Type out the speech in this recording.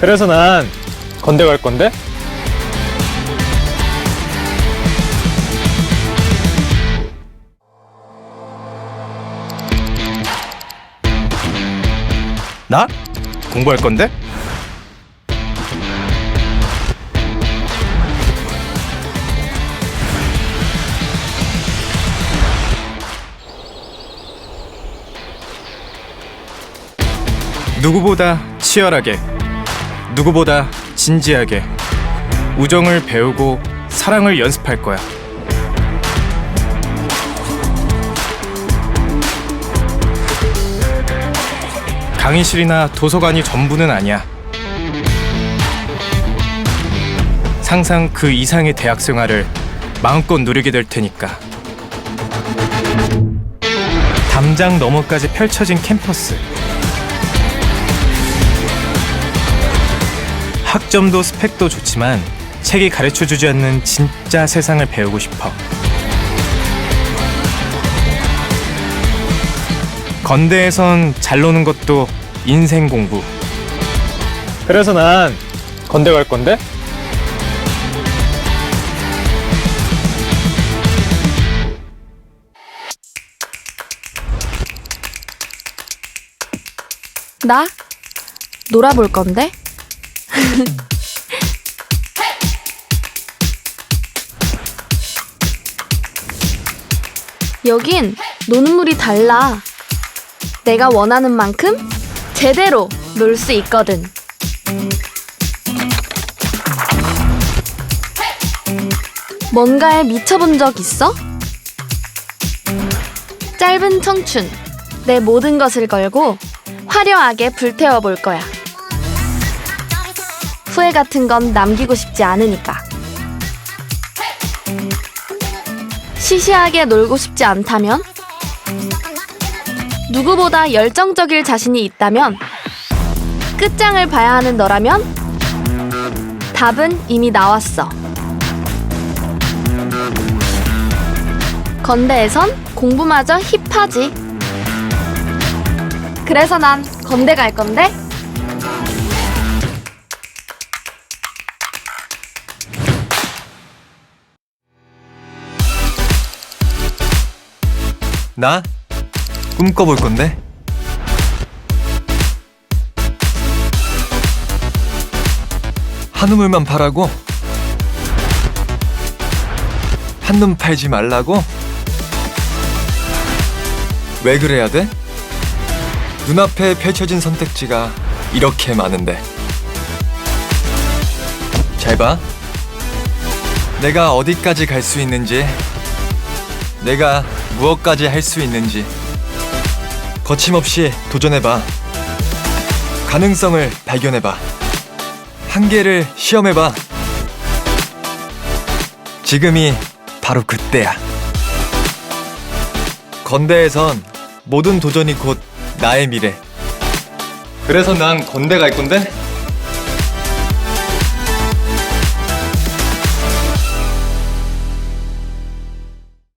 그래서 난 건대 갈 건데? 나? 공부할 건데? 누구보다 치열하게, 누구보다 진지하게 우정을 배우고 사랑을 연습할 거야. 강의실이나 도서관이 전부는 아니야. 상상 그 이상의 대학 생활을 마음껏 누리게 될 테니까. 담장 너머까지 펼쳐진 캠퍼스. 학점도 스펙도 좋지만 책이 가르쳐 주지 않는 진짜 세상을 배우고 싶어. 건대에선 잘 노는 것도 인생 공부. 그래서 난 건대 갈 건데? 나 놀아볼 건데? 여긴 노는 물이 달라. 내가 원하는 만큼 제대로 놀 수 있거든. 뭔가에 미쳐본 적 있어? 짧은 청춘. 내 모든 것을 걸고 화려하게 불태워 볼 거야. 후회 같은 건 남기고 싶지 않으니까. 시시하게 놀고 싶지 않다면? 누구보다 열정적일 자신이 있다면? 끝장을 봐야 하는 너라면? 답은 이미 나왔어. 건대에선 공부마저 힙하지. 그래서 난 건대 갈 건데? 나 꿈꿔볼 건데? 한우물만 파라고? 한눈 팔지 말라고? 왜 그래야 돼? 눈앞에 펼쳐진 선택지가 이렇게 많은데. 잘 봐. 내가 어디까지 갈 수 있는지, 내가 무엇까지 할 수 있는지 거침없이 도전해봐. 가능성을 발견해봐. 한계를 시험해봐. 지금이 바로 그때야. 건대에선 모든 도전이 곧 나의 미래. 그래서 난 건대 갈 건데?